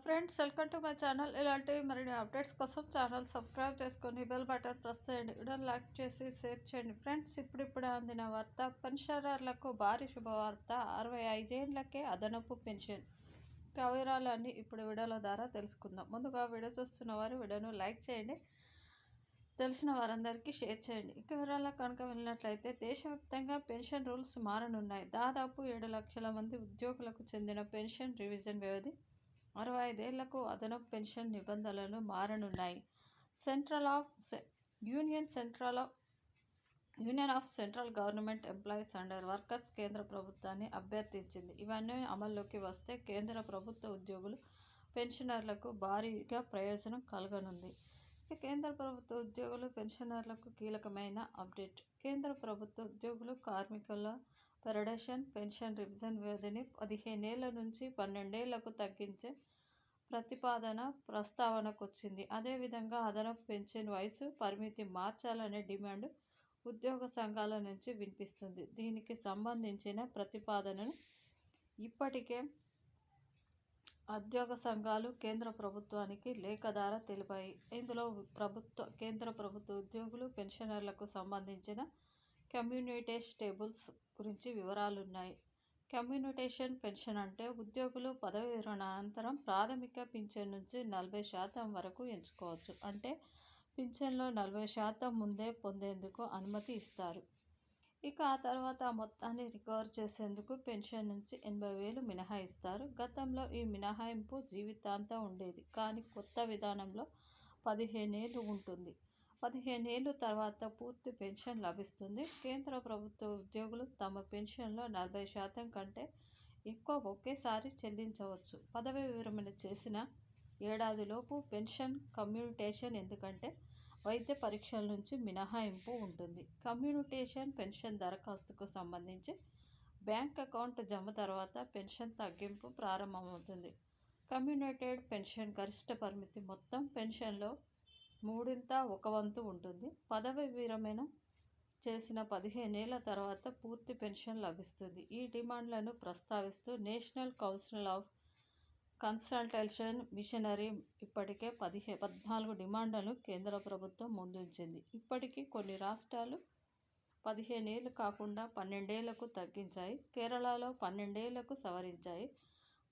Friends welcome to my channel ఇలాంటి మరిన్ని updates కోసం ఛానల్ సబ్స్క్రైబ్ చేసుకొని బెల్ బటన్ ప్రెస్ చేయండి. వీడియో లైక్ చేసి షేర్ చేయండి. ఫ్రెండ్స్ ఇప్పుడిప్పుడు అందిన వార్త పెన్షనర్లకు భారీ శుభవార్త. అరవై ఐదేళ్ళకే అదనపు పెన్షన్. కవిరాలన్నీ ఇప్పుడు వీడియోల ద్వారా తెలుసుకుందాం. ముందుగా వీడియో చూస్తున్న వారు వీడియోను లైక్ చేయండి. తెలిసిన వారందరికీ షేర్ చేయండి. ఇక వివరాల కనుక వెళ్ళినట్లయితే దేశవ్యాప్తంగా పెన్షన్ రూల్స్ మారనున్నాయి. దాదాపు ఏడు లక్షల మంది ఉద్యోగులకు చెందిన పెన్షన్ రివిజన్ వ్యవధి అరవై ఐదేళ్ళకు అదనపు పెన్షన్ నిబంధనలు మారనున్నాయి. Central of union central of union of central government employees under workers కేంద్ర ప్రభుత్వాన్ని అభ్యర్థించింది. ఇవన్నీ అమల్లోకి వస్తే కేంద్ర ప్రభుత్వ ఉద్యోగులు పెన్షనర్లకు భారీగా ప్రయోజనం కలగనుంది. కేంద్ర ప్రభుత్వ ఉద్యోగులు పెన్షనర్లకు కీలకమైన అప్డేట్. కేంద్ర ప్రభుత్వ ఉద్యోగులు కార్మికుల పెరడేషన్ పెన్షన్ రివిజన్ వ్యవధిని పదిహేనేళ్ళ నుంచి పన్నెండేళ్ళకు తగ్గించే ప్రతిపాదన ప్రస్తావనకు వచ్చింది అదేవిధంగా అదనపు పెన్షన్ వయసు పరిమితి మార్చాలనే డిమాండ్ ఉద్యోగ సంఘాల నుంచి వినిపిస్తుంది. దీనికి సంబంధించిన ప్రతిపాదనను ఇప్పటికే ఉద్యోగ సంఘాలు కేంద్ర ప్రభుత్వానికి లేఖ ద్వారా తెలిపాయి. ఇందులో ప్రభుత్వ కేంద్ర ప్రభుత్వ ఉద్యోగులు పెన్షనర్లకు సంబంధించిన కమ్యూనిటేష్ టేబుల్స్ గురించి వివరాలున్నాయి. కమ్యూనిటేషన్ పెన్షన్ అంటే ఉద్యోగులు పదవి అనంతరం ప్రాథమిక పింఛన్ నుంచి నలభై శాతం వరకు ఎంచుకోవచ్చు. అంటే పింఛన్లో నలభై శాతం ముందే పొందేందుకు అనుమతి ఇస్తారు. ఇక ఆ తర్వాత ఆ మొత్తాన్ని రికవర్ చేసేందుకు పెన్షన్ నుంచి ఎనభై వేలు మినహాయిస్తారు. గతంలో ఈ మినహాయింపు జీవితాంతం ఉండేది. కానీ కొత్త విధానంలో పదిహేనేళ్ళు ఉంటుంది. పదిహేను ఏళ్ళు తర్వాత పూర్తి పెన్షన్ లభిస్తుంది. కేంద్ర ప్రభుత్వ ఉద్యోగులు తమ పెన్షన్లో నలభై శాతం కంటే ఎక్కువ ఒకేసారి చెల్లించవచ్చు. పదవి విరమణ చేసిన ఏడాదిలోపు పెన్షన్ కమ్యూనిటేషన్ ఎందుకంటే వైద్య పరీక్షల నుంచి మినహాయింపు ఉంటుంది. కమ్యూనిటేషన్ పెన్షన్ దరఖాస్తుకు సంబంధించి బ్యాంక్ అకౌంట్ జమ తర్వాత పెన్షన్ తగ్గింపు ప్రారంభమవుతుంది. కమ్యూనిటెడ్ పెన్షన్ గరిష్ట పరిమితి మొత్తం పెన్షన్లో మూడింత ఒక వంతు ఉంటుంది. పదవి విరమణ చేసిన పదిహేనేళ్ళ తర్వాత పూర్తి పెన్షన్ లభిస్తుంది. ఈ డిమాండ్లను ప్రస్తావిస్తూ national council of consultation machinery ఇప్పటికే పదిహే పద్నాలుగు డిమాండ్లను కేంద్ర ప్రభుత్వం ముందుంచింది. ఇప్పటికీ కొన్ని రాష్ట్రాలు పదిహేనేళ్ళు కాకుండా పన్నెండేళ్ళకు తగ్గించాయి. కేరళలో పన్నెండేళ్ళకు సవరించాయి.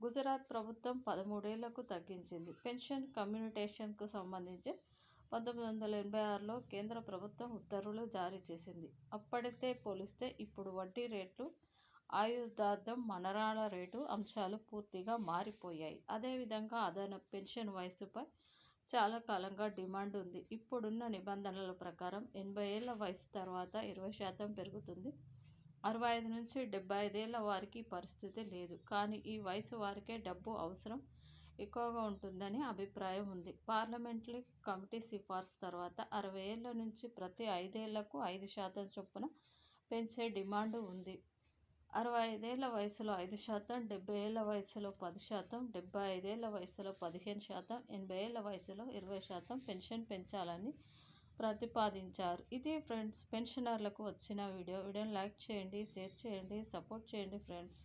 గుజరాత్ ప్రభుత్వం పదమూడేళ్ళకు తగ్గించింది. పెన్షన్ కమ్యూనిటేషన్కు సంబంధించి పంతొమ్మిది వందల ఎనభై ఆరులో కేంద్ర ప్రభుత్వం ఉత్తర్వులు జారీ చేసింది. అప్పటితే పోలిస్తే ఇప్పుడు వడ్డీ రేట్లు ఆయుర్దార్థం మనరాల రేటు అంశాలు పూర్తిగా మారిపోయాయి. అదేవిధంగా అదన పెన్షన్ వయసుపై చాలా కాలంగా డిమాండ్ ఉంది. ఇప్పుడున్న నిబంధనల ప్రకారం ఎనభై ఏళ్ళ వయసు తర్వాత ఇరవై శాతం పెరుగుతుంది. అరవై ఐదు నుంచి డెబ్బై ఐదేళ్ళ వారికి పరిస్థితి లేదు. కానీ ఈ వయసు వారికే డబ్బు అవసరం ఎక్కువగా ఉంటుందని అభిప్రాయం ఉంది. పార్లమెంటరీ కమిటీ సిఫార్సు తర్వాత అరవై ఏళ్ళ నుంచి ప్రతి ఐదేళ్ళకు ఐదు శాతం చొప్పున పెంచే డిమాండ్ ఉంది. అరవై ఐదేళ్ళ వయసులో ఐదు శాతం డెబ్బై ఏళ్ళ వయసులో పది శాతం డెబ్బై ఐదేళ్ళ వయసులో పదిహేను శాతం ఎనభై ఏళ్ళ వయసులో ఇరవై శాతం పెన్షన్ పెంచాలని ప్రతిపాదించారు. ఇది ఫ్రెండ్స్ పెన్షనర్లకు వచ్చిన వీడియో. వీడియోని లైక్ చేయండి షేర్ చేయండి సపోర్ట్ చేయండి ఫ్రెండ్స్.